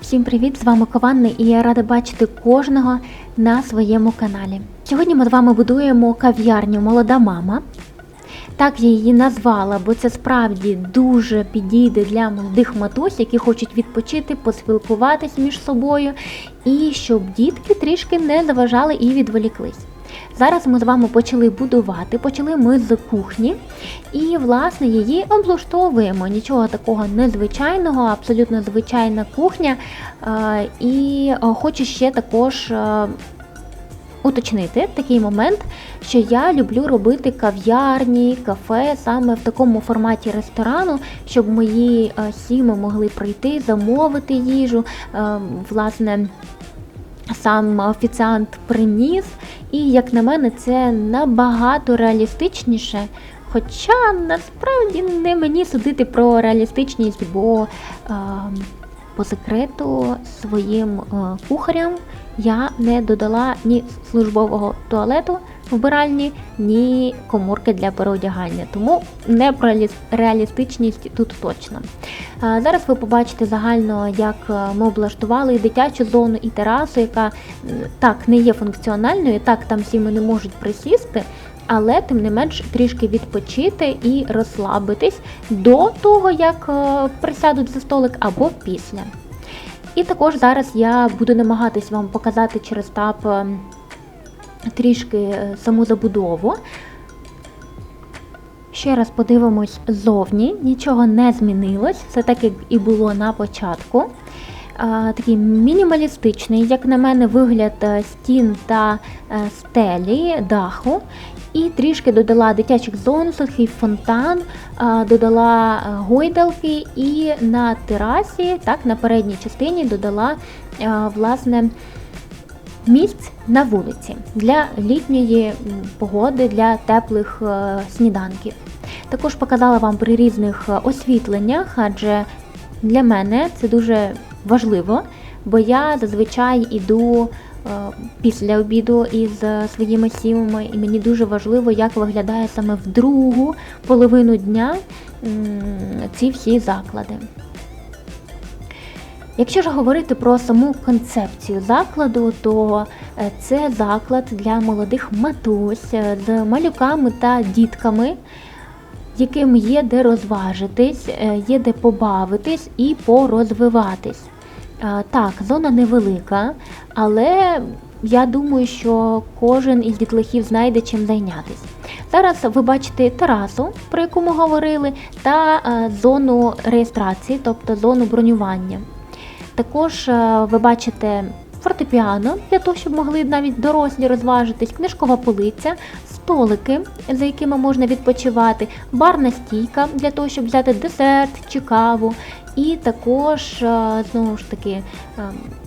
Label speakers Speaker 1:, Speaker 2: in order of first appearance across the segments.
Speaker 1: Всім привіт! З вами Кованний і я рада бачити кожного на своєму каналі. Сьогодні ми з вами будуємо кав'ярню Молода мама. Так я її назвала, бо це справді дуже підійде для молодих матусь, які хочуть відпочити, поспілкуватись між собою, і щоб дітки трішки не заважали і відволіклись. Зараз ми з вами почали будувати, почали ми з кухні, і власне її облаштовуємо. Нічого такого незвичайного, абсолютно звичайна кухня. І хочу ще також уточнити такий момент, що я люблю робити кав'ярні, кафе саме в такому форматі ресторану, щоб мої сіми могли прийти, замовити їжу. е, Власне, сам офіціант приніс, і, як на мене, це набагато реалістичніше. Хоча насправді не мені судити про реалістичність, бо е, по секрету своїм е, кухарям я не додала ні службового туалету вбиральні, ні коморки для переодягання. Тому не про реалістичність тут точно. Зараз ви побачите загально, як е, ми облаштували і дитячу зону, і терасу, яка так не є функціональною, так там сіми не можуть присісти. Але тим не менш трішки відпочити і розслабитись до того, як е, присядуть за столик або після. І також зараз я буду намагатись вам показати через тап е, трішки е, саму забудову. Ще раз подивимось ззовні, нічого не змінилось, все так як і було на початку. Такий мінімалістичний, як на мене, вигляд е, стін та е, стелі, даху. І трішки додала дитячих зон, сухий фонтан, додала гойдалки і на терасі, так, на передній частині додала власне місць на вулиці для літньої погоди, для теплих е, сніданків. Також показала вам при різних е, освітленнях, адже для мене це дуже важливо, бо я зазвичай іду е, після обіду із своїми сімами, і мені дуже важливо, як виглядає саме в другу половину дня ці всі заклади. Якщо ж говорити про саму концепцію закладу, то е, це заклад для молодих матусь е, з малюками та дітками, яким є де розважитись, е, є де побавитись і порозвиватись. Так, зона невелика, але я думаю, що кожен із дітлахів знайде чим зайнятися. Зараз ви бачите терасу, про яку ми говорили, та зону реєстрації, тобто зону бронювання. Також е, ви бачите фортепіано для того, щоб могли навіть дорослі розважитись, книжкова полиця, столики, за якими можна відпочивати, барна стійка для того, щоб взяти десерт чи каву. І також е, знову ж таки е,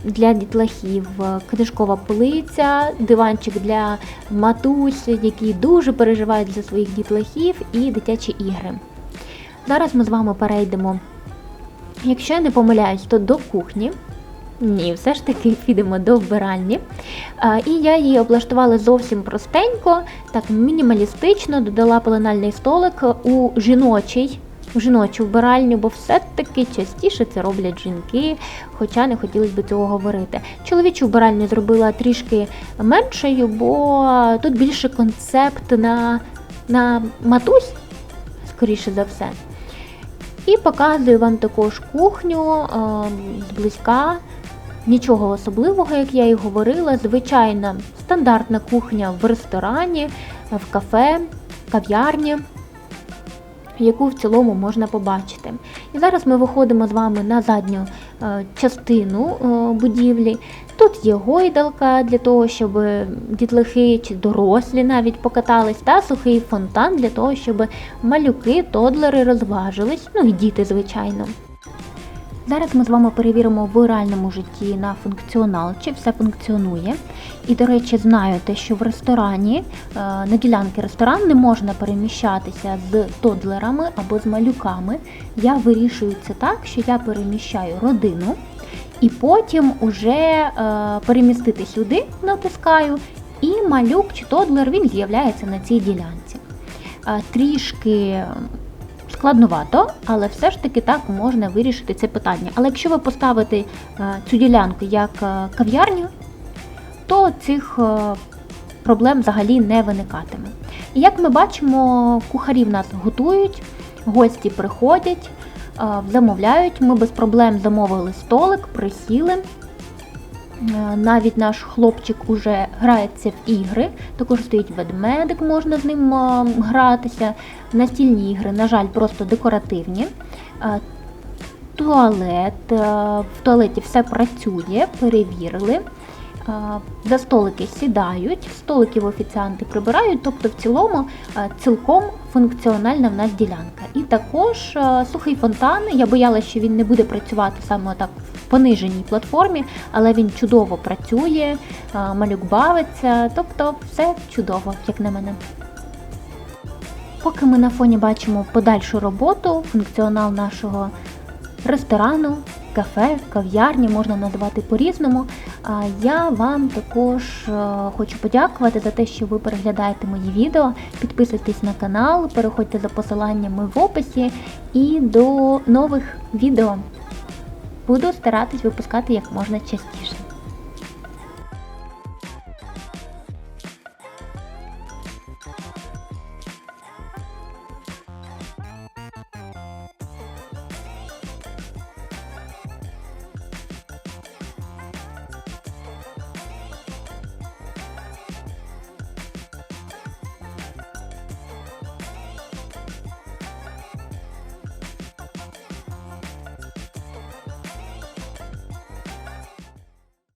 Speaker 1: для дітлахів книжкова полиця, диванчик для матусь, які дуже переживають за своїх дітлахів, і дитячі ігри. Зараз ми з вами перейдемо Якщо я не помиляюсь, то до кухні. Ні, все ж таки підемо до вбиральні. А, і я її облаштувала зовсім простенько, так мінімалістично, додала пеленальний столик у жіночий, в жіночу вбиральню, бо все-таки частіше це роблять жінки, хоча не хотілося б цього говорити. Чоловічу вбиральню зробила трішки меншою, бо тут більше концепт на, на матусь, скоріше за все. І показую вам також кухню е, зблизька. Нічого особливого, як я і говорила. Звичайна стандартна кухня в ресторані, в кафе, кав'ярні, яку в цілому можна побачити. І зараз ми виходимо з вами на задню частину е, будівлі. Тут є гойдалка для того, щоб дітлахи чи дорослі навіть покатались, та сухий фонтан для того, щоб малюки, тодлери розважились, ну і діти, звичайно. Зараз ми з вами перевіримо в реальному житті на функціонал, чи все функціонує. І, до речі, знаєте, що в ресторані, е, на ділянки ресторан не можна переміщатися з тодлерами або з малюками. Я вирішую це так, що я переміщаю родину і потім уже е, перемістити сюди, натискаю, і малюк чи тодлер він з'являється на цій ділянці. Е, Трішки складновато, але все ж таки так можна вирішити це питання. Але якщо ви поставите е, цю ділянку як е, кав'ярню, то цих е, проблем взагалі не виникатиме. І як ми бачимо, кухарі в нас готують, гості приходять, замовляють. Ми без проблем замовили столик, присіли. Е, Навіть наш хлопчик уже грається в ігри, також стоїть ведмедик, можна з ним гратися. Настільні ігри, на жаль, просто декоративні. Е, Туалет. е, В туалеті все працює, перевірили. Е, За столики сідають, столиків офіціанти прибирають, тобто в цілому е, цілком функціональна в нас ділянка. І також е, сухий фонтан. Я боялася, що він не буде працювати саме так в пониженій платформі, але він чудово працює, малюк бавиться, тобто все чудово, як на мене. Поки ми на фоні бачимо подальшу роботу, функціонал нашого ресторану, кафе, кав'ярні, можна надавати по-різному. Я вам також е, хочу подякувати за те, що ви переглядаєте мої відео. Підписуйтесь на канал, переходьте за посиланнями в описі і до нових відео. Буду старатись випускати як можна частіше.